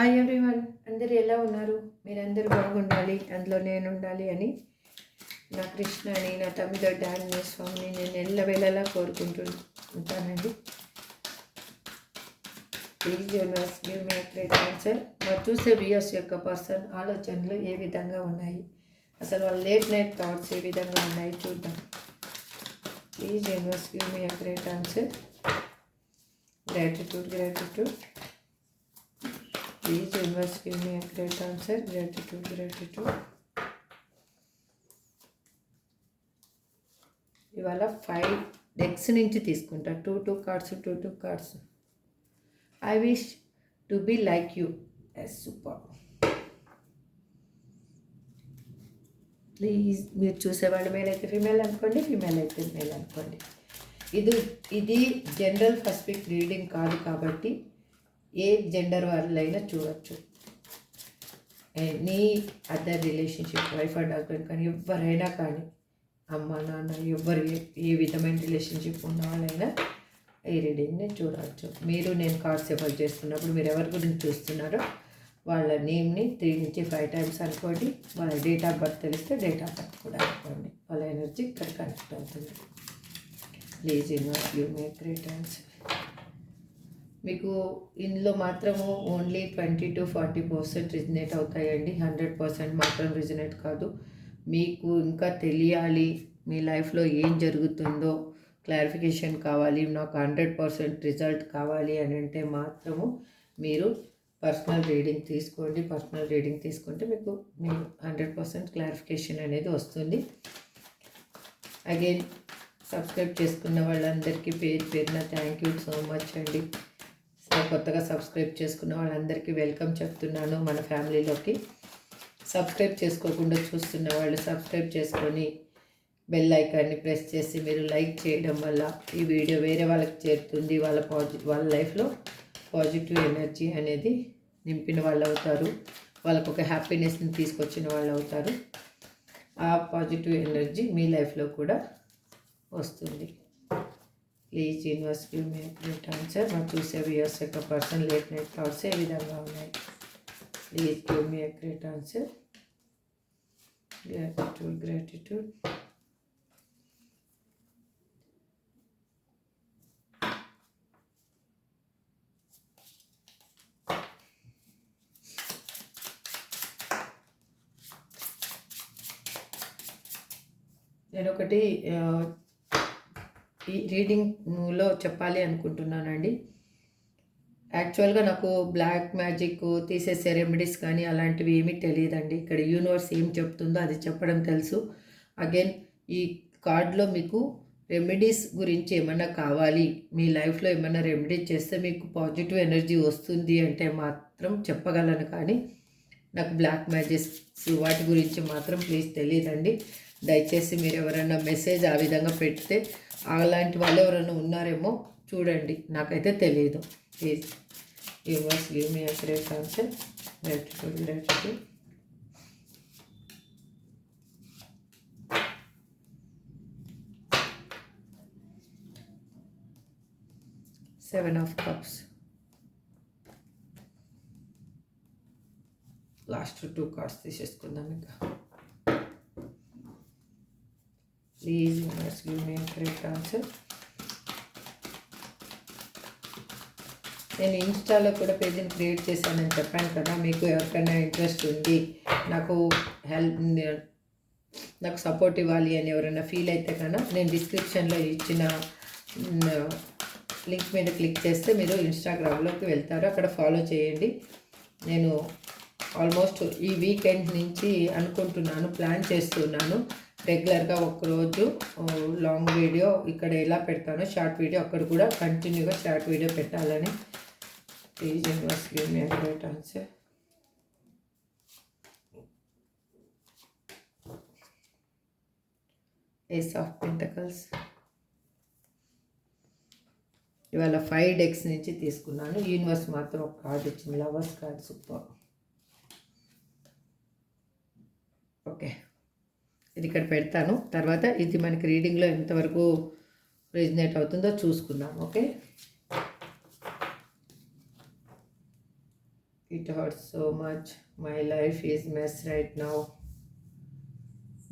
Hi everyone అందరు ఎలా ఉన్నారు? మీరందరూ బాగుండాలి. అందులో నేను ఉండాలి అని నా కృష్ణని నా తమ్మిదొడ్డ ఆంజనేయ స్వామిని నేను ఎల్లవేళలా కోరుకుంటూ ఉంటానండి. Please universe give me great answer మరి చూసే వ్యూయర్స్ యొక్క పర్సన్ ఆలోచనలు ఏ విధంగా ఉన్నాయి? అసలు వాళ్ళ లేట్ నైట్ థాట్స్ ఏ విధంగా ఉన్నాయి? చూద్దాం. Please universe give me great answer gratitude gratitude Please universe give me a great answer. Gratitude, gratitude. ఇవాళ ఫైవ్ డెక్స్ నుంచి తీసుకుంటా. Two two cards two two cards I wish to be like you as super please మీరు చూసేవాళ్ళు male అయితే female అనుకోండి female అయితే male అనుకోండి. ఇది ఇది జనరల్ ఫస్ట్ వీక్ రీడింగ్ కాదు కాబట్టి ఏ జెండర్ వాళ్ళైనా చూడొచ్చు. నీ other relationship wife and husband కానీ ఎవరైనా కానీ అమ్మ నాన్న ఎవరు ఏ- విధమైన రిలేషన్షిప్ ఉన్న వాళ్ళైనా ఈ రీడింగ్ని చూడవచ్చు మీరు నేను కార్డ్స్ ఎవరు చేస్తున్నప్పుడు మీరు ఎవరి గురించి చూస్తున్నారో వాళ్ళ నేమ్ని త్రీ నుంచి ఫైవ్ టైమ్స్ అనుకోండి. వాళ్ళ డేట్ ఆఫ్ బర్త్ తెలిస్తే డేట్ ఆఫ్ బర్త్ కూడా అనుకోండి. వాళ్ళ ఎనర్జీ ఇక్కడ కనెక్ట్ అవుతుంది. Please invite you make returns మీకు ఇందులో మాత్రము only twenty to forty percent resonate అవుతాయండి. హండ్రెడ్ పర్సెంట్ మాత్రం రిజనేట్ కాదు. మీకు ఇంకా తెలియాలి మీ లైఫ్లో ఏం జరుగుతుందో క్లారిఫికేషన్ కావాలి నాకు హండ్రెడ్ పర్సెంట్ రిజల్ట్ కావాలి అని అంటే మాత్రము మీరు పర్సనల్ రీడింగ్ తీసుకోండి. పర్సనల్ రీడింగ్ తీసుకుంటే మీకు మీ హండ్రెడ్ పర్సెంట్ క్లారిఫికేషన్ అనేది వస్తుంది. అగైన్ సబ్స్క్రైబ్ చేసుకున్న వాళ్ళందరికీ పేరు పేరున థ్యాంక్ యూ సో మచ్ అండి. కొత్తగా సబ్స్క్రైబ్ చేసుకున్న వాళ్ళందరికీ వెల్కమ్ చెప్తున్నాను మన ఫ్యామిలీలోకి. సబ్స్క్రైబ్ చేసుకోకుండా చూస్తున్న వాళ్ళు సబ్స్క్రైబ్ చేసుకొని బెల్ ఐకాన్ని ప్రెస్ చేసి మీరు లైక్ చేయడం వల్ల ఈ వీడియో వేరే వాళ్ళకి చేరుతుంది. వాళ్ళ పాజి వాళ్ళ లైఫ్లో పాజిటివ్ ఎనర్జీ అనేది నింపిన వాళ్ళు అవుతారు. వాళ్ళకు ఒక హ్యాపీనెస్ని తీసుకొచ్చిన వాళ్ళు అవుతారు. ఆ పాజిటివ్ ఎనర్జీ మీ లైఫ్లో కూడా వస్తుంది. Please universe give me great answer మనం చూసే వ్యూయర్స్ యొక్క పర్సన్ లేట్ నైట్ థాట్స్ ఏ విధంగా ఉన్నాయి please give me great answer gratitude gratitude నేను ఒకటి ఆ, ఈ రీడింగ్లో చెప్పాలి అనుకుంటున్నానండి. యాక్చువల్గా నాకు బ్లాక్ మ్యాజిక్ తీసేసే రెమెడీస్ కానీ అలాంటివి ఏమీ తెలియదండి. ఇక్కడ యూనివర్స్ ఏం చెప్తుందో అది చెప్పడం తెలుసు. అగైన్ ఈ కార్డ్లో మీకు రెమెడీస్ గురించి ఏమన్నా కావాలి మీ లైఫ్లో ఏమన్నా రెమెడీ చేస్తే మీకు పాజిటివ్ ఎనర్జీ వస్తుంది అంటే మాత్రం చెప్పగలను కానీ నాకు బ్లాక్ మ్యాజిక్స్ వాటి గురించి మాత్రం ప్లీజ్ తెలియదండి. దయచేసి మీరు ఎవరైనా మెసేజ్ ఆ విధంగా పెడితే అలాంటి వాళ్ళు ఎవరైనా ఉన్నారేమో చూడండి. నాకైతే తెలియదు please universe give me great answer gratitude gratitude seven of cups last two cards తీసేసుకుందాం ఇంకా. Please universe give me great answer నేను ఇన్స్టాలో కూడా పేజీని క్రియేట్ చేశానని చెప్పాను కదా మీకు ఎవరికైనా ఇంట్రెస్ట్ ఉంది నాకు హెల్ప్ నాకు సపోర్ట్ ఇవ్వాలి అని ఎవరైనా ఫీల్ అయితే కన్నా నేను డిస్క్రిప్షన్లో ఇచ్చిన లింక్ మీద క్లిక్ చేస్తే మీరు ఇన్స్టాగ్రామ్లోకి వెళ్తారు అక్కడ ఫాలో చేయండి. నేను ఆల్మోస్ట్ ఈ వీకెండ్ నుంచి అనుకుంటున్నాను ప్లాన్ చేస్తున్నాను. రెగ్యులర్గా ఒకరోజు లాంగ్ వీడియో ఇక్కడ ఎలా పెడతానో షార్ట్ వీడియో అక్కడ కూడా కంటిన్యూగా షార్ట్ వీడియో పెట్టాలని please universe give me great answer ace of pentacles ఇవాళ ఫైవ్ డెక్స్ నుంచి తీసుకున్నాను. యూనివర్స్ మాత్రం ఒక కార్డ్ ఇచ్చింది. లవర్స్ కార్డ్ సూపర్ ఓకే ఇది ఇక్కడ పెడతాను. తర్వాత ఇది మనకి రీడింగ్లో ఎంతవరకు రిజినేట్ అవుతుందో చూసుకుందాం okay? It hurt so much my life is mess right now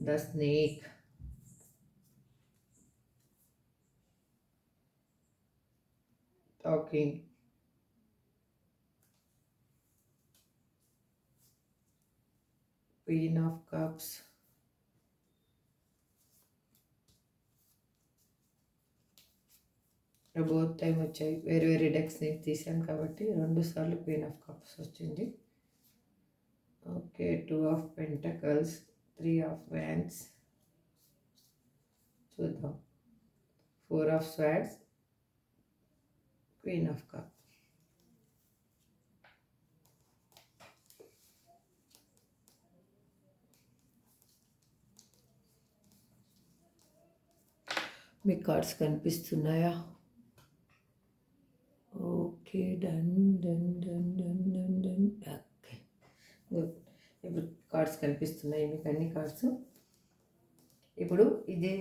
the snake talking queen of cups both time వచ్చాయి. వేరే వేరే డెక్స్ని తీసాను కాబట్టి రెండు సార్లు క్వీన్ ఆఫ్ కప్స్ వచ్చింది. Okay two of pentacles three of wands చూద్దాం. Four of swords queen of cup me cards కనిపిస్తున్నాయా? Okay done done done done done done. Okay. Good. ఇప్పుడు కార్డ్స్ కనిపిస్తున్నాయి మీకు అన్ని కార్డ్స్. ఇప్పుడు ఇది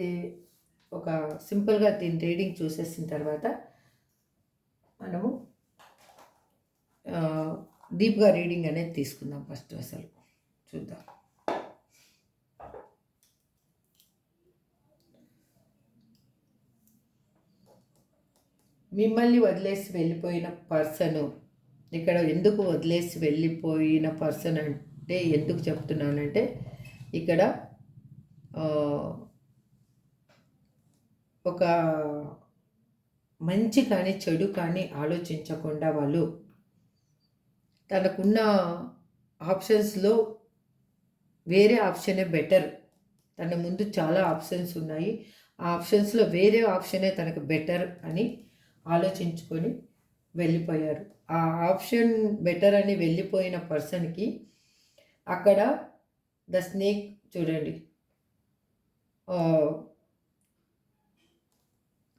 ఒక సింపుల్గా దీని రీడింగ్ చూసేసిన తర్వాత మనము డీప్గా రీడింగ్ అనేది తీసుకుందాం ఫస్ట్ అసలు. చూద్దాం. మిమ్మల్ని వదిలేసి వెళ్ళిపోయిన పర్సను ఇక్కడ ఎందుకు వదిలేసి వెళ్ళిపోయిన పర్సన్ అంటే ఎందుకు చెప్తున్నానంటే ఇక్కడ ఒక మంచి కానీ చెడు కానీ ఆలోచించకుండా వాళ్ళు తనకున్న ఆప్షన్స్లో వేరే ఆప్షనే బెటర్. తన ముందు చాలా ఆప్షన్స్ ఉన్నాయి. ఆ ఆప్షన్స్లో వేరే ఆప్షనే తనకు బెటర్ అని ఆలోచించుకొని వెళ్ళిపోయారు. ఆ ఆప్షన్ బెటర్ అని వెళ్ళిపోయిన పర్సన్కి అక్కడ ద స్నేక్ చూడండి.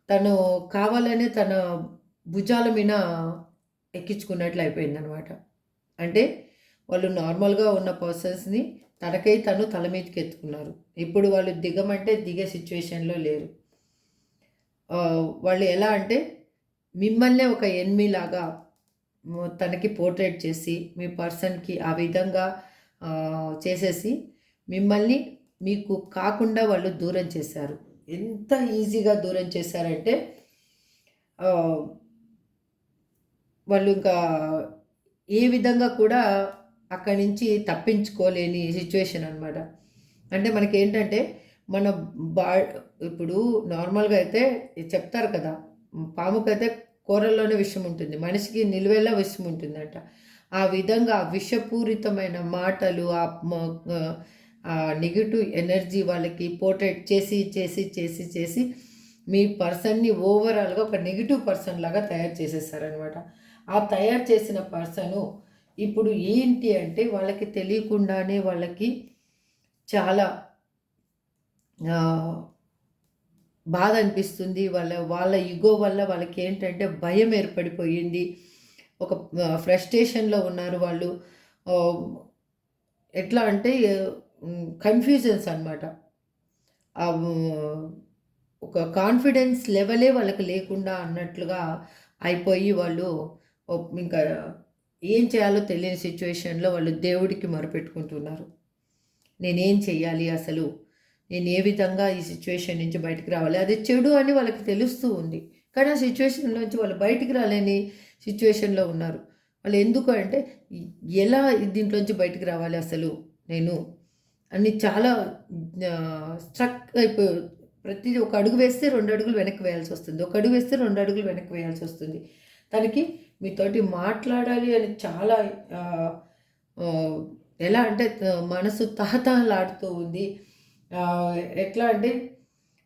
తను కావాలనే తన భుజాల మీద ఎక్కించుకున్నట్లు అయిపోయిందనమాట అంటే వాళ్ళు నార్మల్గా ఉన్న పర్సన్స్ని తనకై తను తల మీదకి ఎత్తుకున్నారు. ఇప్పుడు వాళ్ళు దిగమంటే దిగే సిచ్యువేషన్లో లేరు. వాళ్ళు ఎలా అంటే మిమ్మల్నే ఒక ఎన్మీలాగా తనకి పోర్ట్రేట్ చేసి మీ పర్సన్కి ఆ విధంగా చేసేసి మిమ్మల్ని మీకు కాకుండా వాళ్ళు దూరం చేశారు. ఎంత ఈజీగా దూరం చేశారంటే వాళ్ళు ఇంకా ఏ విధంగా కూడా అక్కడి నుంచి తప్పించుకోలేని సిచ్యువేషన్ అనమాట అంటే మనకి ఏంటంటే మన బా ఇప్పుడు నార్మల్గా అయితే చెప్తారు కదా పాముకైతే కూరల్లోనే విషం ఉంటుంది మనిషికి నిలువెల్లా విషం ఉంటుందంట ఆ విధంగా విషపూరితమైన మాటలు ఆ నెగిటివ్ ఎనర్జీ వాళ్ళకి పోర్ట్రేట్ చేసి చేసి చేసి చేసి మీ పర్సన్ని ఓవరాల్గా ఒక నెగిటివ్ పర్సన్ లాగా తయారు చేసేసారనమాట. ఆ తయారు చేసిన పర్సను ఇప్పుడు ఏంటి అంటే వాళ్ళకి తెలియకుండానే వాళ్ళకి చాలా బాధ అనిపిస్తుంది. వాళ్ళ వాళ్ళ ఇగో వల్ల వాళ్ళకి ఏంటంటే భయం ఏర్పడిపోయింది. ఒక ఫ్రస్ట్రేషన్లో ఉన్నారు వాళ్ళు. ఎట్లా అంటే కన్ఫ్యూజన్స్ అనమాట ఒక కాన్ఫిడెన్స్ లెవెలే వాళ్ళకి లేకుండా అన్నట్లుగా అయిపోయి వాళ్ళు ఇంకా ఏం చేయాలో తెలియని సిచ్యువేషన్లో వాళ్ళు దేవుడికి మొరపెట్టుకుంటున్నారు. నేనేం చెయ్యాలి అసలు? నేను ఏ విధంగా ఈ సిచ్యువేషన్ నుంచి బయటకు రావాలి? అది చెడు అని వాళ్ళకి తెలుస్తూ ఉంది. కానీ ఆ సిచ్యువేషన్లోంచి వాళ్ళు బయటికి రాలేని సిచ్యువేషన్లో ఉన్నారు. వాళ్ళు ఎందుకు అంటే ఎలా దీంట్లోంచి బయటకు రావాలి అసలు నేను? అని చాలా స్ట్రక్ అయిపో ప్రతి ఒక అడుగు వేస్తే రెండు అడుగులు వెనక్కి వేయాల్సి వస్తుంది. ఒక అడుగు వేస్తే రెండు అడుగులు వెనక్కి వేయాల్సి వస్తుంది. తనకి మీతోటి మాట్లాడాలి అని చాలా ఎలా అంటే మనసు తహతహలాడుతూ ఉంది. ఎట్లా అంటే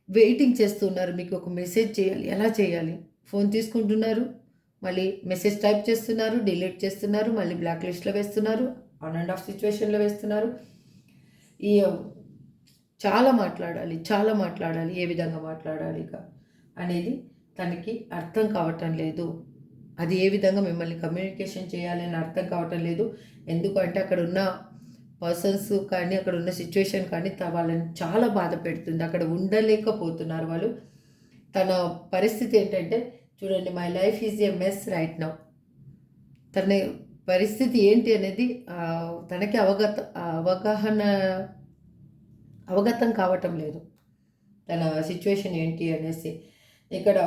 వెయిటింగ్ చేస్తున్నారు మీకు ఒక మెసేజ్ చేయాలి. ఎలా చేయాలి? ఫోన్ తీసుకుంటున్నారు మళ్ళీ మెసేజ్ టైప్ చేస్తున్నారు డిలీట్ చేస్తున్నారు మళ్ళీ బ్లాక్ లిస్ట్లో వేస్తున్నారు ఆన్ అండ్ ఆఫ్ సిచ్యువేషన్లో వేస్తున్నారు. ఈ చాలా మాట్లాడాలి చాలా మాట్లాడాలి ఏ విధంగా మాట్లాడాలి ఇక అనేది తనకి అర్థం కావటం లేదు. అది ఏ విధంగా మిమ్మల్ని కమ్యూనికేషన్ చేయాలని అర్థం కావటం లేదు. ఎందుకంటే అక్కడ ఉన్న పర్సన్స్ కానీ అక్కడ ఉన్న సిచ్యువేషన్ కానీ వాళ్ళని చాలా బాధ పెడుతుంది. అక్కడ ఉండలేకపోతున్నారు వాళ్ళు. తన పరిస్థితి ఏంటంటే చూడండి my life is a mess right now తన పరిస్థితి ఏంటి అనేది తనకి అవగత అవగాహన అవగతం కావటం లేదు. తన సిచ్యువేషన్ ఏంటి అనేసి. ఇక్కడ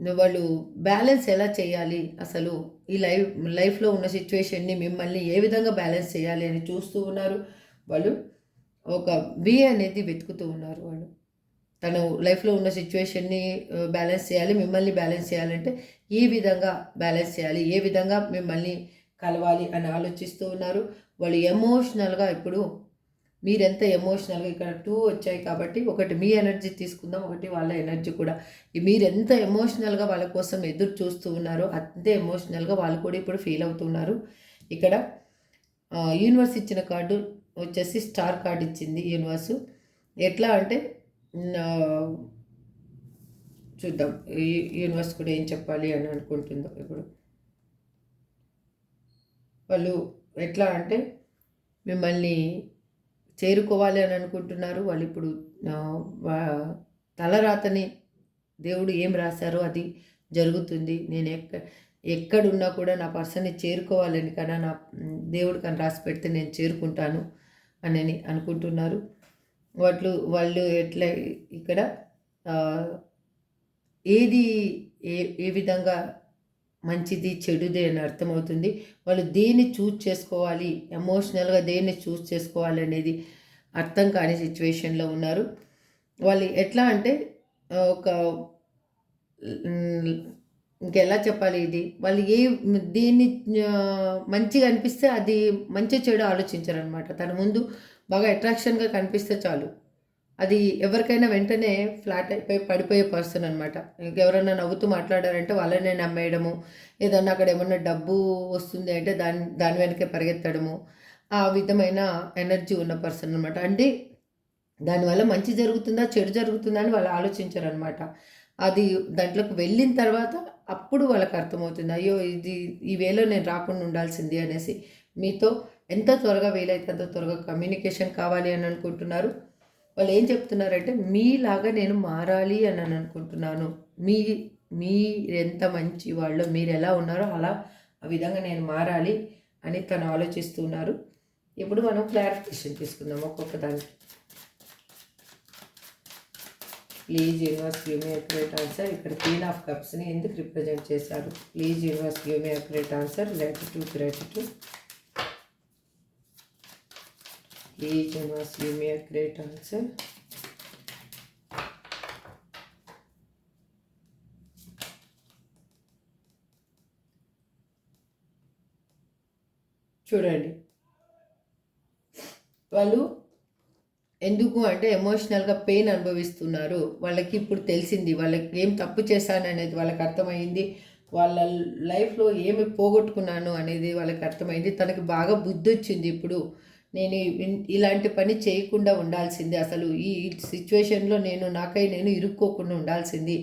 వాళ్ళు బ్యాలెన్స్ ఎలా చేయాలి? అసలు ఈ లైఫ్ లైఫ్లో ఉన్న సిచ్యువేషన్ని మిమ్మల్ని ఏ విధంగా బ్యాలెన్స్ చేయాలి అని చూస్తూ ఉన్నారు వాళ్ళు? ఒక వే అనేది వెతుకుతూ ఉన్నారు వాళ్ళు. తను లైఫ్లో ఉన్న సిచ్యువేషన్ని బ్యాలెన్స్ చేయాలి మిమ్మల్ని బ్యాలెన్స్ చేయాలంటే ఏ విధంగా బ్యాలెన్స్ చేయాలి ఏ విధంగా మిమ్మల్ని కలవాలి అని ఆలోచిస్తూ ఉన్నారు. వాళ్ళు ఎమోషనల్గా ఇప్పుడు మీరెంత ఎమోషనల్గా ఇక్కడ టూ వచ్చాయి కాబట్టి ఒకటి మీ ఎనర్జీ తీసుకుందాం ఒకటి వాళ్ళ ఎనర్జీ కూడా. మీరెంత మీరు ఎంత ఎమోషనల్గా వాళ్ళ కోసం ఎదురు చూస్తూ ఉన్నారో అంతే ఎమోషనల్గా వాళ్ళు కూడా ఇప్పుడు ఫీల్ అవుతున్నారు ఇక్కడ యూనివర్స్ ఇచ్చిన కార్డు వచ్చేసి స్టార్ కార్డు ఇచ్చింది యూనివర్స్ ఎట్లా అంటే చూద్దాం. ఈ యూనివర్స్ కూడా ఏం చెప్పాలి అని అనుకుంటుందో ఇప్పుడు. వాళ్ళు ఎట్లా అంటే మిమ్మల్ని చేరుకోవాలి అని అనుకుంటున్నారు. వాళ్ళు ఇప్పుడు తలరాతని దేవుడు ఏం రాశారో అది జరుగుతుంది. నేను ఎక్క ఎక్కడున్నా కూడా నా పర్సన్ని చేరుకోవాలని కన్నా నా దేవుడు కానీ రాసి పెడితే నేను చేరుకుంటాను అని అనుకుంటున్నారు. వాళ్ళు వాళ్ళు ఎట్లా ఇక్కడ ఏది ఏ ఏ విధంగా మంచిది చెడుది అని అర్థమవుతుంది. వాళ్ళు దేన్ని చూస్ చేసుకోవాలి ఎమోషనల్గా దేన్ని చూస్ చేసుకోవాలి అనేది అర్థం కాని సిచ్యువేషన్లో ఉన్నారు. వాళ్ళు ఎట్లా అంటే ఒక ఇంకెలా చెప్పాలి ఇది? వాళ్ళు ఏ దీన్ని మంచిగా అనిపిస్తే అది మంచి చెడు ఆలోచించారనమాట అనమాట తన ముందు బాగా అట్రాక్షన్గా కనిపిస్తే చాలు. అది ఎవరికైనా వెంటనే ఫ్లాట్ అయిపోయి పడిపోయే పర్సన్ అనమాట ఎవరైనా నవ్వుతూ మాట్లాడారంటే వాళ్ళనే నమ్మేయడము ఏదన్నా అక్కడ ఏమన్నా డబ్బు వస్తుంది అంటే దాని దాని వెనకే పరిగెత్తడము ఆ విధమైన ఎనర్జీ ఉన్న పర్సన్ అనమాట అంటే దానివల్ల మంచి జరుగుతుందా చెడు జరుగుతుందా అని వాళ్ళు ఆలోచించారనమాట అనమాట అది దాంట్లోకి వెళ్ళిన తర్వాత అప్పుడు వాళ్ళకి అర్థమవుతుంది అయ్యో ఇది ఈ వేలో నేను రాకుండా ఉండాల్సింది అనేసి. మీతో ఎంత త్వరగా వీలైతే అంత త్వరగా కమ్యూనికేషన్ కావాలి అని అనుకుంటున్నారు. వాళ్ళు ఏం చెప్తున్నారంటే మీలాగా నేను మారాలి అని అని అనుకుంటున్నాను. మీ మీరెంత మంచి వాళ్ళు మీరు ఎలా ఉన్నారో అలా ఆ విధంగా నేను మారాలి అని తను ఆలోచిస్తున్నారు ఇప్పుడు మనం క్లారిఫికేషన్ తీసుకుందాం ఒక్కొక్క దానికి. Please universe give me accurate answer. ఇక్కడ క్వీన్ ఆఫ్ కప్స్ని ఎందుకు రిప్రజెంట్ చేశారు? Please universe give me accurate answer. Gratitude gratitude please universe give me accurate answer చూడండి. వాళ్ళు ఎందుకు అంటే ఎమోషనల్గా పెయిన్ అనుభవిస్తున్నారు. వాళ్ళకి ఇప్పుడు తెలిసింది. వాళ్ళకి ఏం తప్పు చేశాను అనేది వాళ్ళకి అర్థమైంది. వాళ్ళ లైఫ్లో ఏమి పోగొట్టుకున్నాను అనేది వాళ్ళకి అర్థమైంది. తనకి బాగా బుద్ధి వచ్చింది ఇప్పుడు. నేను ఇలాంటి పని చేయకుండా ఉండాల్సింది. అసలు ఈ సిచ్యువేషన్లో నేను నాకై నేను ఇరుక్కోకుండా ఉండాల్సింది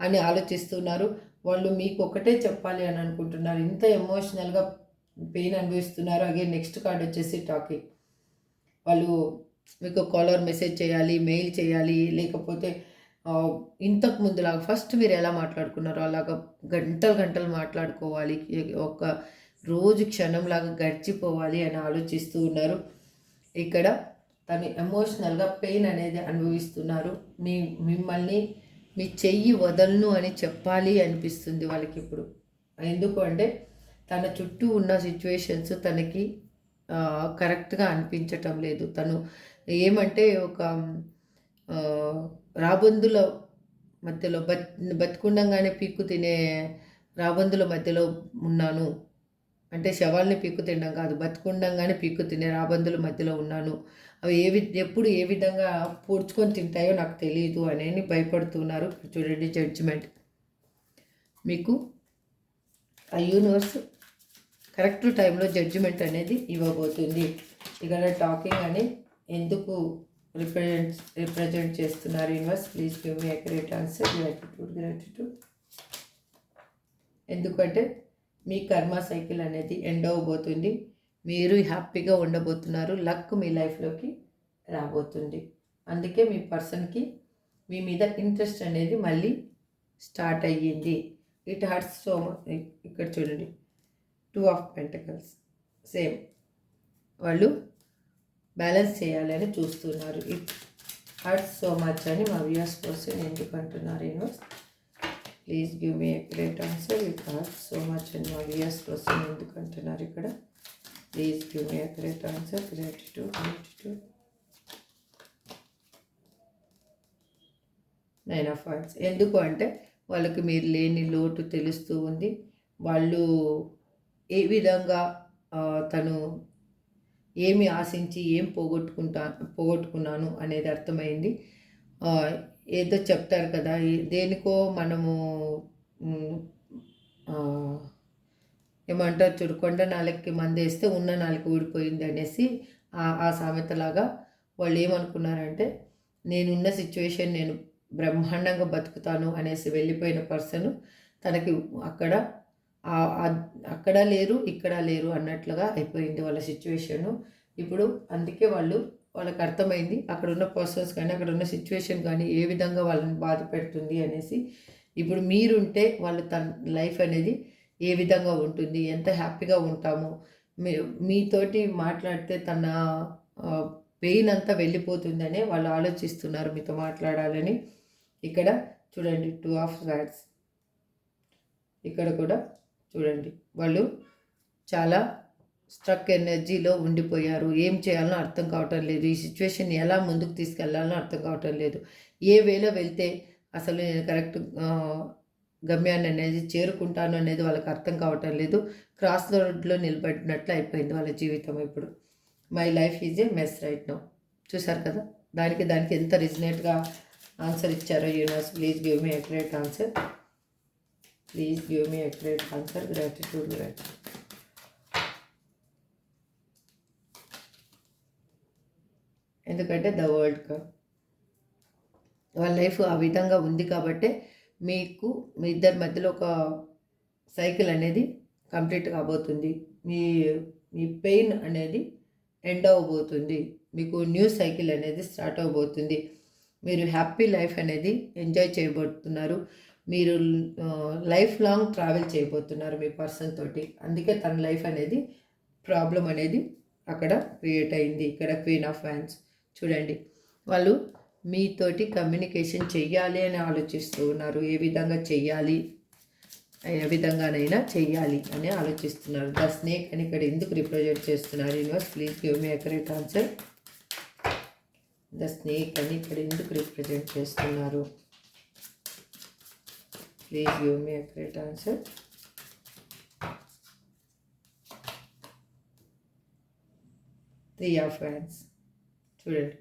అని ఆలోచిస్తున్నారు. వాళ్ళు మీకు ఒకటే చెప్పాలి అని అనుకుంటున్నారు. ఇంత ఎమోషనల్గా పెయిన్ అనుభవిస్తున్నారు. అగే నెక్స్ట్ కార్డ్ వచ్చేసి టాకింగ్ వాళ్ళు మీకు కాలర్ మెసేజ్ చేయాలి మెయిల్ చేయాలి లేకపోతే ఇంతకు ముందులాగా ఫస్ట్ మీరు ఎలా మాట్లాడుకున్నారో అలాగా గంటలు గంటలు మాట్లాడుకోవాలి. ఒక రోజు క్షణంలాగా గడిచిపోవాలి అని ఆలోచిస్తూ ఉన్నారు. ఇక్కడ తను ఎమోషనల్గా పెయిన్ అనేది అనుభవిస్తున్నారు. మీ మిమ్మల్ని మీ చెయ్యి వదలను అని చెప్పాలి అనిపిస్తుంది వాళ్ళకి ఇప్పుడు. ఎందుకు అంటే తన చుట్టూ ఉన్న సిచ్యువేషన్స్ తనకి కరెక్ట్గా అనిపించటం లేదు. తను ఏమంటే ఒక రాబందుల మధ్యలో బత్ బతుకుండంగానే పీక్కు తినే రాబందుల మధ్యలో ఉన్నాను. అంటే శవాల్ని పీక్కు తినడం కాదు బతికుండంగానే పీక్కు తినే రాబందుల మధ్యలో ఉన్నాను. అవి ఏ వి ఎప్పుడు ఏ విధంగా పూడ్చుకొని తింటాయో నాకు తెలియదు అని భయపడుతున్నారు చూడండి జడ్జిమెంట్ మీకు ఆ యూనివర్స్ కరెక్ట్ టైంలో జడ్జిమెంట్ అనేది ఇవ్వబోతుంది. ఇక్కడ టాకింగ్ అని ఎందుకు రిప్రజెంట్ రిప్రజెంట్ చేస్తున్నారు universe please give me accurate answer gratitude gratitude ఎందుకంటే మీ కర్మ సైకిల్ అనేది ఎండ్ అవ్వబోతుంది మీరు హ్యాపీగా ఉండబోతున్నారు. లక్ మీ లైఫ్లోకి రాబోతుంది. అందుకే మీ పర్సన్కి మీ మీద ఇంట్రెస్ట్ అనేది మళ్ళీ స్టార్ట్ అయ్యింది. ఇట్ హర్ట్స్ సో ఇక్కడ చూడండి. టూ ఆఫ్ పెంటకల్స్ సేమ్ వాళ్ళు బ్యాలెన్స్ చేయాలని చూస్తున్నారు. ఇట్ హర్ట్స్ సో మచ్ అని మా వ్యూస్ కోసం ఎందుకు అంటున్నారు universe please give me accurate answer you hurt so much and మా వియర్స్ కోసం ఎందుకు అంటున్నారు ఇక్కడ. Please give me accurate answer gratitude gratitude nine of hearts ఎందుకు అంటే వాళ్ళకి మీరు లేని లోటు తెలుస్తూ ఉంది. వాళ్ళు ఏ విధంగా తను ఏమి ఆశించి ఏం పోగొట్టుకుంటా పోగొట్టుకున్నాను అనేది అర్థమైంది. ఏదో చెప్తారు కదా దేనికో మనము ఏమంటారు చూడు కొండ నాలుగుకి మందేస్తే ఉన్న నాలుగు ఊడిపోయింది అనేసి ఆ- ఆ సామెతలాగా వాళ్ళు ఏమనుకున్నారంటే నేనున్న సిచ్యువేషన్ నేను బ్రహ్మాండంగా బతుకుతాను అనేసి వెళ్ళిపోయిన పర్సన్ తనకి అక్కడ అక్కడ లేరు ఇక్కడ లేరు అన్నట్లుగా అయిపోయింది వాళ్ళ సిచ్యువేషను ఇప్పుడు అందుకే వాళ్ళు వాళ్ళకి అర్థమైంది అక్కడ ఉన్న పర్సన్స్ కానీ అక్కడ ఉన్న సిచ్యువేషన్ కానీ ఏ విధంగా వాళ్ళని బాధ పెడుతుంది అనేసి. ఇప్పుడు మీరుంటే వాళ్ళు తన లైఫ్ అనేది ఏ విధంగా ఉంటుంది ఎంత హ్యాపీగా ఉంటాము? మీ మీతోటి మాట్లాడితే తన పెయిన్ అంతా వెళ్ళిపోతుందనే వాళ్ళు ఆలోచిస్తున్నారు మీతో మాట్లాడాలని. ఇక్కడ చూడండి టూ ఆఫ్ స్వాట్స్ ఇక్కడ కూడా చూడండి. వాళ్ళు చాలా స్ట్రక్ ఎనర్జీలో ఉండిపోయారు. ఏం చేయాలో అర్థం కావటం లేదు. ఈ సిచ్యువేషన్ ఎలా ముందుకు తీసుకెళ్ళాలో అర్థం కావటం లేదు. ఏ వేలో వెళ్తే అసలు నేను కరెక్ట్ గమ్యాన్ని అనేది చేరుకుంటాను అనేది వాళ్ళకి అర్థం కావటం లేదు. క్రాస్ రోడ్లో నిలబడినట్లు అయిపోయింది వాళ్ళ జీవితం ఇప్పుడు. My life is a mess right now. చూసారు కదా? దానికి దానికి ఎంత రిజనేట్గా ఆన్సర్ ఇచ్చారో universe. Please give me accurate answer. Please give me accurate answer. Gratitude gratitude. ఎందుకంటే ద వరల్డ్ కప్. వాళ్ళ లైఫ్ ఆ విధంగా ఉంది కాబట్టి మీకు మీ ఇద్దరి మధ్యలో ఒక సైకిల్ అనేది కంప్లీట్ కాబోతుంది. మీ మీ పెయిన్ అనేది ఎండ్ అవ్వబోతుంది మీకు న్యూ సైకిల్ అనేది స్టార్ట్ అవ్వబోతుంది మీరు హ్యాపీ లైఫ్ అనేది ఎంజాయ్ చేయబోతున్నారు. మీరు లైఫ్ లాంగ్ ట్రావెల్ చేయబోతున్నారు మీ పర్సన్ తోటి. అందుకే తన లైఫ్ అనేది ప్రాబ్లం అనేది అక్కడ క్రియేట్ అయింది. ఇక్కడ క్వీన్ ఆఫ్ ఫ్యాన్స్ చూడండి. వాళ్ళు మీతోటి కమ్యూనికేషన్ చెయ్యాలి అని ఆలోచిస్తూ ఉన్నారు. ఏ విధంగా చెయ్యాలి? ఏ విధంగానైనా చెయ్యాలి అని ఆలోచిస్తున్నారు. ద స్నేక్ అని ఇక్కడ ఎందుకు రిప్రజెంట్ చేస్తున్నారు? Universe please give me accurate answer. The snake అని ఇక్కడ ఎందుకు రిప్రజెంట్ చేస్తున్నారు? Please give me accurate answer. Three of fans చూడండి.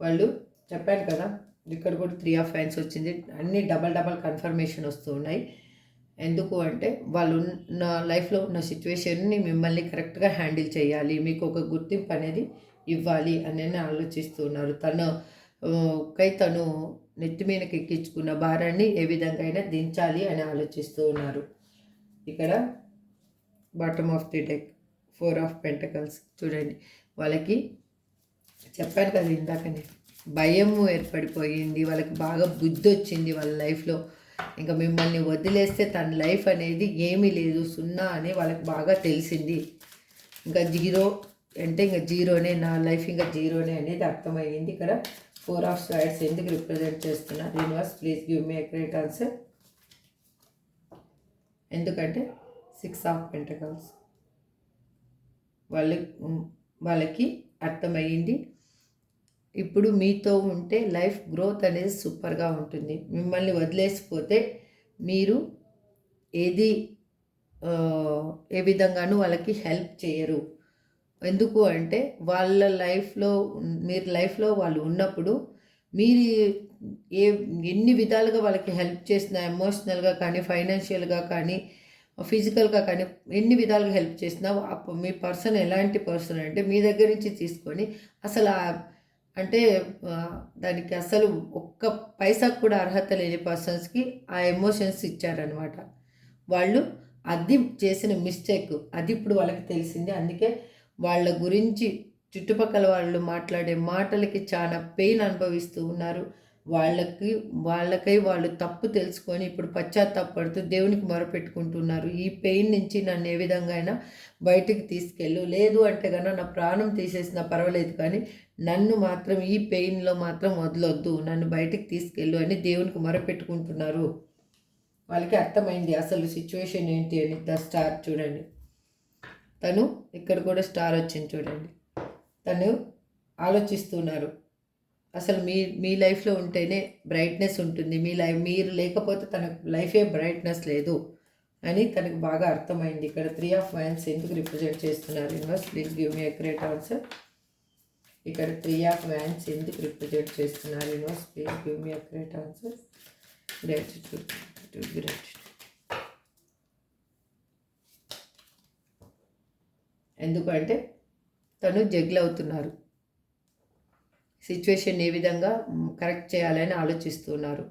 వాళ్ళు చెప్పాను కదా ఇక్కడ కూడా త్రీ ఆఫ్ ఫైన్స్ వచ్చింది. అన్ని డబల్ డబల్ కన్ఫర్మేషన్ వస్తూ ఉన్నాయి. ఎందుకు అంటే వాళ్ళు ఉన్న లైఫ్లో ఉన్న సిచ్యువేషన్ని మిమ్మల్ని కరెక్ట్గా హ్యాండిల్ చేయాలి. మీకు ఒక గుర్తింపు అనేది ఇవ్వాలి అని ఆలోచిస్తూ ఉన్నారు. తను కై తను నెత్తి మీదకి ఎక్కించుకున్న భారాన్ని ఏ విధంగా అయినా దించాలి అని ఆలోచిస్తూ ఉన్నారు. ఇక్కడ bottom of the deck four of pentacles చూడండి. వాళ్ళకి చెప్పాను కదా ఇందాకనే. భయం ఏర్పడిపోయింది వాళ్ళకి బాగా బుద్ధి వచ్చింది వాళ్ళ లైఫ్లో ఇంకా మిమ్మల్ని వదిలేస్తే తన లైఫ్ అనేది ఏమీ లేదు సున్నా అని వాళ్ళకి బాగా తెలిసింది. ఇంకా జీరో అంటే ఇంకా జీరోనే నా లైఫ్ ఇంకా జీరోనే అనేది అర్థమైంది ఇక్కడ ఫోర్ ఆఫ్ స్వైడ్స్ ఎందుకు రిప్రజెంట్ చేస్తున్నా universe please give me great answer ఎందుకంటే సిక్స్ ఆఫ్ పెంటకల్స్ వాళ్ళ వాళ్ళకి అర్థమయ్యింది. ఇప్పుడు మీతో ఉంటే లైఫ్ గ్రోత్ అనేది సూపర్గా ఉంటుంది. మిమ్మల్ని వదిలేసిపోతే మీరు ఏది ఏ విధంగానూ వాళ్ళకి హెల్ప్ చేయరు. ఎందుకు అంటే వాళ్ళ లైఫ్లో మీరు లైఫ్లో వాళ్ళు ఉన్నప్పుడు మీరు ఏ ఎన్ని విధాలుగా వాళ్ళకి హెల్ప్ చేసిన ఎమోషనల్గా కానీ ఫైనాన్షియల్గా కానీ ఫిజికల్గా కానీ ఎన్ని విధాలుగా హెల్ప్ చేసినా మీ పర్సన్ ఎలాంటి పర్సన్ అంటే మీ దగ్గర నుంచి తీసుకొని అసలు ఆ- అంటే దానికి అసలు ఒక్క పైసాకు కూడా అర్హత లేని పర్సన్స్కి ఆ ఎమోషన్స్ ఇచ్చారనమాట వాళ్ళు అది చేసిన మిస్టేక్ అది ఇప్పుడు వాళ్ళకి తెలిసింది. అందుకే వాళ్ళ గురించి చుట్టుపక్కల వాళ్ళు మాట్లాడే మాటలకి చాలా పెయిన్ అనుభవిస్తూ ఉన్నారు. వాళ్ళకి వాళ్ళకై వాళ్ళు తప్పు తెలుసుకొని ఇప్పుడు పశ్చాత్తాపడుతూ దేవునికి మొరపెట్టుకుంటున్నారు. ఈ పెయిన్ నుంచి నన్ను ఏ విధంగా అయినా బయటికి తీసుకెళ్ళు. లేదు అంటే కన్నా నా ప్రాణం తీసేసినా పర్వాలేదు కానీ నన్ను మాత్రం ఈ పెయిన్లో మాత్రం వదలొద్దు. నన్ను బయటికి తీసుకెళ్ళు అని దేవునికి మొరపెట్టుకుంటున్నారు. వాళ్ళకి అర్థమైంది అసలు సిచ్యువేషన్ ఏంటి అని. ద స్టార్ చూడండి. తను ఇక్కడ కూడా స్టార్ వచ్చింది చూడండి. తను ఆలోచిస్తున్నారు. అసలు మీ మీ లైఫ్లో ఉంటేనే బ్రైట్నెస్ ఉంటుంది. మీ లైఫ్ మీరు లేకపోతే తన లైఫే బ్రైట్నెస్ లేదు అని తనకు బాగా అర్థమైంది. ఇక్కడ త్రీ ఆఫ్ వైన్స్ ఎందుకు రిప్రజెంట్ చేస్తున్నారు universe please give me accurate answer. ఇక్కడ త్రీ ఆఫ్ వ్యాన్స్ ఎందుకు రిప్రజెంట్ చేస్తున్నారు universe please give me accurate answer. Gratitude gratitude ఎందుకంటే తను జగ్లు అవుతున్నారు సిచ్యువేషన్ ఏ విధంగా కరెక్ట్ చేయాలని ఆలోచిస్తున్నారు.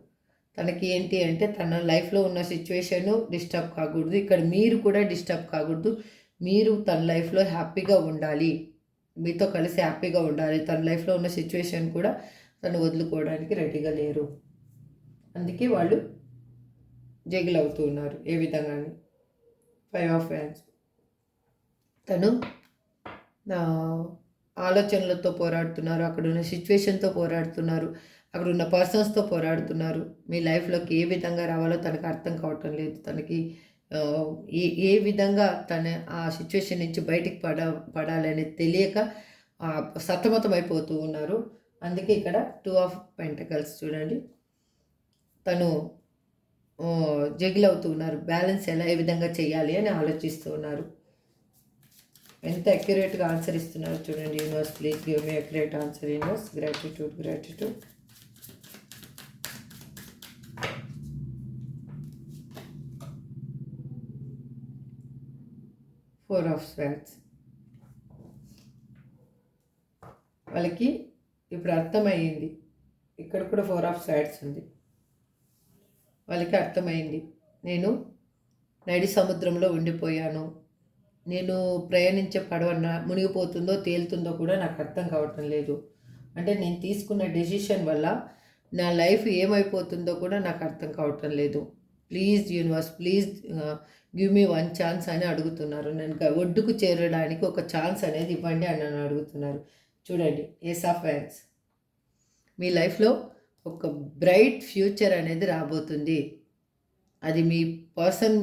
తనకి ఏంటి అంటే తన లైఫ్లో ఉన్న సిచ్యువేషన్ డిస్టర్బ్ కాకూడదు. ఇక్కడ మీరు కూడా డిస్టర్బ్ కాకూడదు. మీరు తన లైఫ్లో హ్యాపీగా ఉండాలి. మీతో కలిసి హ్యాపీగా ఉండాలి. తన లైఫ్లో ఉన్న సిచ్యువేషన్ కూడా తను వదులుకోవడానికి రెడీగా లేరు. అందుకే వాళ్ళు జగిల్ అవుతూ ఉన్నారు ఏ విధంగా ఫైవ్ ఆఫ్ ఫ్యాన్స్ తను నా ఆలోచనలతో పోరాడుతున్నారు అక్కడ ఉన్న సిచ్యువేషన్తో పోరాడుతున్నారు అక్కడ ఉన్న పర్సన్స్తో పోరాడుతున్నారు. మీ లైఫ్లోకి ఏ విధంగా రావాలో తనకు అర్థం కావటం లేదు. తనకి ఏ ఏ విధంగా తన ఆ సిచ్యువేషన్ నుంచి బయటికి పడ పడాలని తెలియక సతమతం అయిపోతూ ఉన్నారు. అందుకే ఇక్కడ టూ ఆఫ్ పెంటకల్స్ చూడండి. తను జగిల్ అవుతూ ఉన్నారు. బ్యాలెన్స్ ఎలా ఏ విధంగా చేయాలి అని ఆలోచిస్తూ ఉన్నారు. ఎంత అక్యురేట్గా ఆన్సర్ ఇస్తున్నారు చూడండి universe please give me accurate answer universe gratitude gratitude four of swords వాళ్ళకి ఇప్పుడు అర్థమయ్యింది. ఇక్కడ కూడా ఫోర్ ఆఫ్ స్వాట్స్ ఉంది. వాళ్ళకి అర్థమైంది నేను నడి సముద్రంలో ఉండిపోయాను. నేను ప్రయాణించే పడవ మునిగిపోతుందో తేలుతుందో కూడా నాకు అర్థం కావటం లేదు. అంటే నేను తీసుకున్న డెసిషన్ వల్ల నా లైఫ్ ఏమైపోతుందో కూడా నాకు అర్థం కావటం లేదు. Please universe please give me one chance అని అడుగుతున్నారు. నేను ఒడ్డుకు చేరడానికి ఒక ఛాన్స్ అనేది ఇవ్వండి అని నన్ను అడుగుతున్నారు. చూడండి ఏస్ ఆఫ్ వ్యాన్స్. మీ లైఫ్లో ఒక బ్రైట్ ఫ్యూచర్ అనేది రాబోతుంది. అది మీ పర్సన్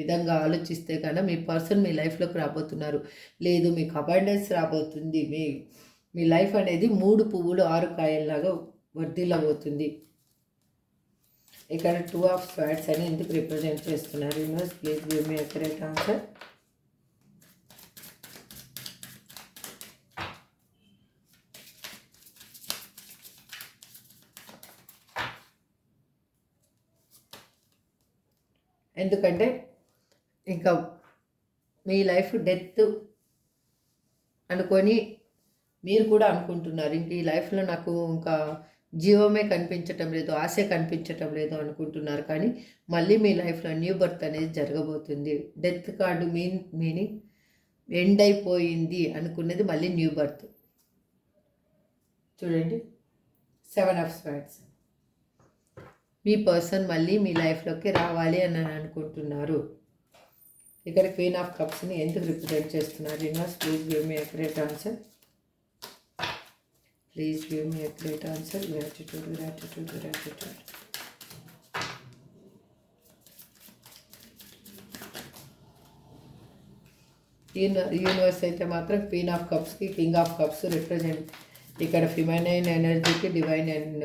విధంగా ఆలోచిస్తే కన్నా మీ పర్సన్ మీ లైఫ్లోకి రాబోతున్నారు. లేదు మీకు అబండెన్స్ రాబోతుంది. మీ మీ లైఫ్ అనేది మూడు పువ్వులు ఆరు కాయల్లాగా వర్ధిల్లబోతుంది. ఇక్కడ టూ ఆఫ్ స్వాట్స్ అని ఎందుకు రిప్రజెంట్ చేస్తున్నారు? Universe please give me accurate answer ఎందుకంటే ఇంకా మీ లైఫ్ డెత్ అనుకొని మీరు కూడా అనుకుంటున్నారు. ఇంక ఈ లైఫ్లో నాకు ఇంకా జీవమే కనిపించటం లేదు ఆశ కనిపించటం లేదు అనుకుంటున్నారు. కానీ మళ్ళీ మీ లైఫ్లో న్యూ బర్త్ అనేది జరగబోతుంది. Death card mean meaning end అయిపోయింది అనుకున్నది మళ్ళీ న్యూ బర్త్. చూడండి. సెవెన్ ఆఫ్ స్వాట్స్ మీ పర్సన్ మళ్ళీ మీ లైఫ్లోకి రావాలి అని అనుకుంటున్నారు. ఇక్కడ క్వీన్ ఆఫ్ కప్స్ని ఎందుకు రిప్రజెంట్ చేస్తున్నారు? Universe please give me accurate answer please give me accurate answer gratitude gratitude gratitude universe అయితే మాత్రం క్వీన్ ఆఫ్ కప్స్కి కింగ్ ఆఫ్ కప్స్ రిప్రజెంట్ ఇక్కడ ఫిమైనైన్ ఎనర్జీకి divine and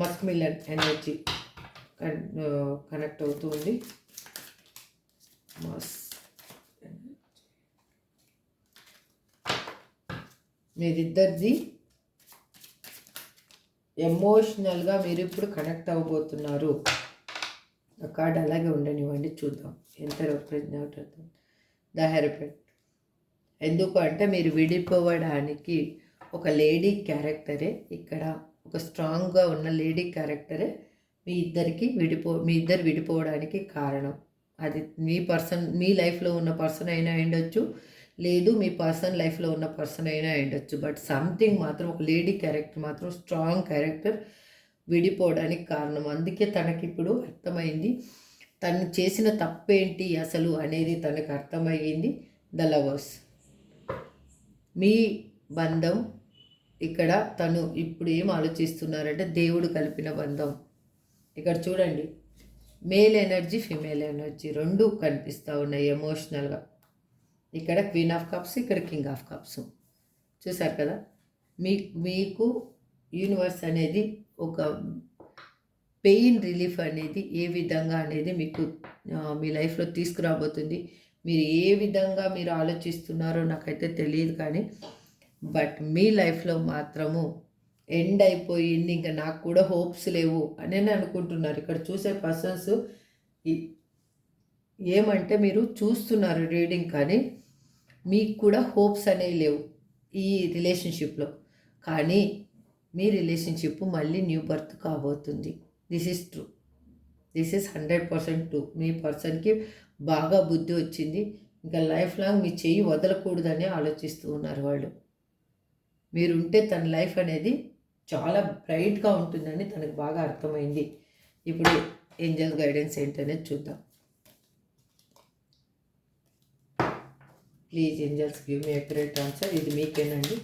masculine energy connect అవుతూ ఉంది. మస్ మీరిద్దరిది ఎమోషనల్గా మీరు ఇప్పుడు కనెక్ట్ అవ్వబోతున్నారు ఆ కార్డ్ అలాగే ఉండనివ్వండి చూద్దాం. ఎంత రిప్రజెంట్ అవుతుంది. ద హెరపెట్ ఎందుకు అంటే మీరు విడిపోవడానికి ఒక లేడీ క్యారెక్టరే ఇక్కడ ఒక స్ట్రాంగ్గా ఉన్న లేడీ క్యారెక్టరే మీ ఇద్దరికి విడిపో మీ ఇద్దరు విడిపోవడానికి కారణం. అది మీ పర్సన్ మీ లైఫ్లో ఉన్న పర్సన్ అయినా ఉండొచ్చు లేదు మీ పర్సన్ లైఫ్లో ఉన్న పర్సన్ అయినా ఉండొచ్చు బట్ సంథింగ్ మాత్రం ఒక లేడీ క్యారెక్టర్ మాత్రం స్ట్రాంగ్ క్యారెక్టర్ విడిపోవడానికి కారణం. అందుకే తనకి ఇప్పుడు అర్థమైంది తను చేసిన తప్పేంటి అసలు అనేది తనకు అర్థమయ్యింది ద లవర్స్. మీ బంధం ఇక్కడ తను ఇప్పుడు ఏం ఆలోచిస్తున్నారంటే దేవుడు కలిపిన బంధం. ఇక్కడ చూడండి. మేల్ ఎనర్జీ ఫిమేల్ ఎనర్జీ రెండు కనిపిస్తూ ఉన్నాయి ఎమోషనల్గా ఇక్కడ క్వీన్ ఆఫ్ కప్స్ ఇక్కడ కింగ్ ఆఫ్ కప్స్ చూసారు కదా? మీ మీకు యూనివర్స్ అనేది ఒక పెయిన్ రిలీఫ్ అనేది ఏ విధంగా అనేది మీకు మీ లైఫ్లో తీసుకురాబోతుంది. మీరు ఏ విధంగా మీరు ఆలోచిస్తున్నారో నాకైతే తెలియదు కానీ బట్ మీ లైఫ్లో మాత్రము ఎండ్ అయిపోయింది ఇంకా నాకు కూడా హోప్స్ లేవు అని అనుకుంటున్నారు. ఇక్కడ చూసే పర్సన్స్ ఏమంటే మీరు చూస్తున్నారు రీడింగ్ కానీ మీకు కూడా హోప్స్ అనేవి లేవు ఈ రిలేషన్షిప్లో. కానీ మీ రిలేషన్షిప్ మళ్ళీ న్యూ బర్త్ కాబోతుంది. This is true. This is hundred percent true. మీ పర్సన్కి బాగా బుద్ధి వచ్చింది. ఇంకా లైఫ్ లాంగ్ మీ చెయ్యి వదలకూడదని ఆలోచిస్తూ ఉన్నారు వాళ్ళు. మీరుంటే తన లైఫ్ అనేది చాలా బ్రైట్గా ఉంటుందని తనకు బాగా అర్థమైంది. ఇప్పుడు ఏంజల్ గైడెన్స్ ఏంటనేది చూద్దాం. Please angels give me accurate answer. ఇది మీకేనండి.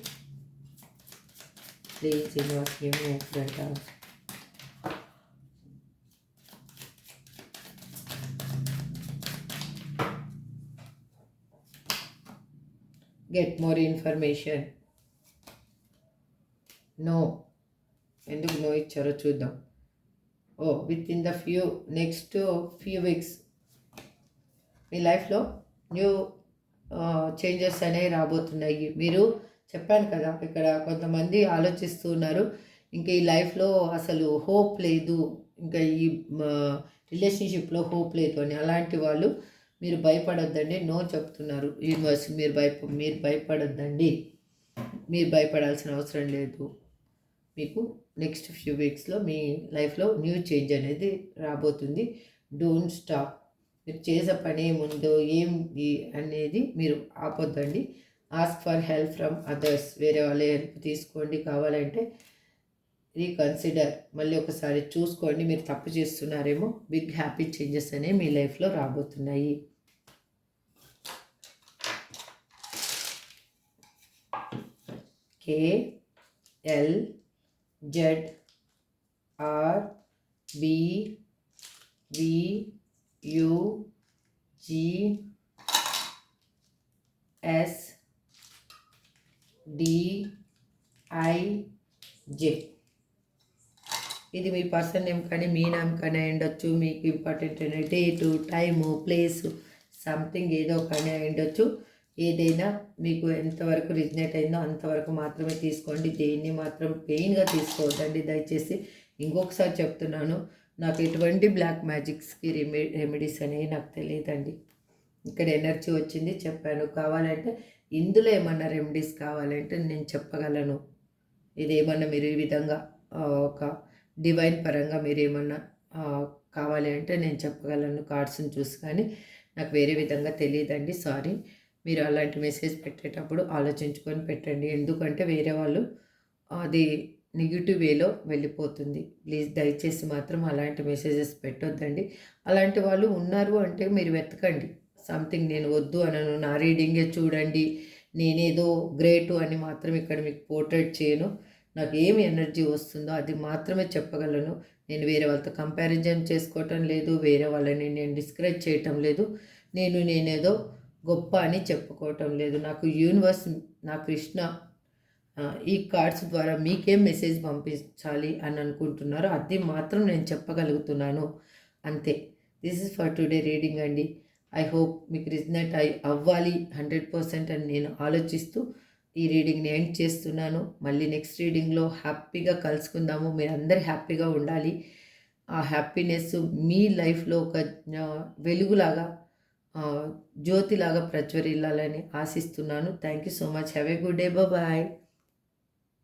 Please universe give me accurate answer. Get more information. No. ఎందుకు నో ఇచ్చారో చూద్దాం. ఓ with in the few next few weeks. మీ లైఫ్లో న్యూ చేంజెస్ అనేవి రాబోతున్నాయి. మీరు చెప్పాను కదా ఇక్కడ కొంతమంది ఆలోచిస్తూ ఉన్నారు. ఇంకా ఈ లైఫ్లో అసలు హోప్ లేదు. ఇంకా ఈ రిలేషన్షిప్లో హోప్ లేదు అని అలాంటి వాళ్ళు మీరు భయపడొద్దండి. నో చెప్తున్నారు. యూనివర్స్ మీరు భయప మీరు భయపడొద్దండి. మీరు భయపడాల్సిన అవసరం లేదు. మీకు నెక్స్ట్ ఫ్యూ వీక్స్లో మీ లైఫ్లో న్యూ చేంజ్ అనేది రాబోతుంది. Don't stop. మీరు చేసే పని ఏముందో ఏం అనేది మీరు ఆపొద్దండి. Ask for help from others. వేరే వాళ్ళ హెల్ప్ తీసుకోండి. కావాలంటే రీకన్సిడర్. మళ్ళీ ఒకసారి చూసుకోండి మీరు తప్పు చేస్తున్నారేమో. బిగ్ హ్యాపీ చేంజెస్ అనేవి మీ లైఫ్లో రాబోతున్నాయి. K L Z R B V U G S D I J ఇది మీ పర్సన్ నేమ్ కానీ మీ నేమ్ కానీ ఉండొచ్చు మీకు ఇంపార్టెంట్ అయిన డేటు టైము ప్లేసు సంథింగ్ ఏదో కానీ ఉండొచ్చు ఏదైనా మీకు ఎంతవరకు రిజినేట్ అయిందో అంతవరకు మాత్రమే తీసుకోండి. దేన్ని మాత్రం పెయిన్గా తీసుకోవద్దండి. దయచేసి ఇంకొకసారి చెప్తున్నాను నాకు ఎటువంటి బ్లాక్ మ్యాజిక్స్కి రెమె రెమెడీస్ అనేవి నాకు తెలియదండి. ఇక్కడ ఎనర్జీ వచ్చింది చెప్పాను. కావాలంటే ఇందులో ఏమన్నా రెమెడీస్ కావాలంటే నేను చెప్పగలను. ఇదేమన్నా మీరు ఈ విధంగా ఒక డివైన్ పరంగా మీరు ఏమన్నా కావాలి అంటే నేను చెప్పగలను. కార్డ్స్ని చూసి కానీ నాకు వేరే విధంగా తెలియదండి. సారీ మీరు అలాంటి మెసేజ్ పెట్టేటప్పుడు ఆలోచించుకొని పెట్టండి. ఎందుకంటే వేరే వాళ్ళు అది నెగిటివ్ వేలో వెళ్ళిపోతుంది. ప్లీజ్ దయచేసి మాత్రం అలాంటి మెసేజెస్ పెట్టొద్దండి. అలాంటి వాళ్ళు ఉన్నారు అంటే మీరు వెతకండి. సంథింగ్ నేను వద్దు అనను. నా రీడింగే చూడండి. నేనేదో గ్రేటు అని మాత్రం ఇక్కడ మీకు పోర్ట్రేట్ చేయను. నాకు ఏమి ఎనర్జీ వస్తుందో అది మాత్రమే చెప్పగలను. నేను వేరే వాళ్ళతో కంపారిజన్ చేసుకోవటం లేదు. వేరే వాళ్ళని నేను డిస్కరేజ్ చేయటం లేదు. నేను నేనేదో గొప్ప అని చెప్పుకోవటం లేదు. నాకు యూనివర్స్ నా కృష్ణ ఈ కార్డ్స్ ద్వారా మీకేం మెసేజ్ పంపించాలి అని అనుకుంటున్నారో అది మాత్రం నేను చెప్పగలుగుతున్నాను. అంతే. This is for today reading అండి. ఐ హోప్ మీకు రిజనెట్ అయి అవ్వాలి హండ్రెడ్ పర్సెంట్ అని నేను ఆలోచిస్తూ ఈ రీడింగ్ని ఎండ్ చేస్తున్నాను. మళ్ళీ నెక్స్ట్ రీడింగ్లో హ్యాపీగా కలుసుకుందాము. మీరు అందరు హ్యాపీగా ఉండాలి. ఆ హ్యాపీనెస్ మీ లైఫ్లో ఒక వెలుగులాగా జ్యోతిలాగా ప్రజ్వరిల్లాలని ఆశిస్తున్నాను. Thank you so much have a good day bye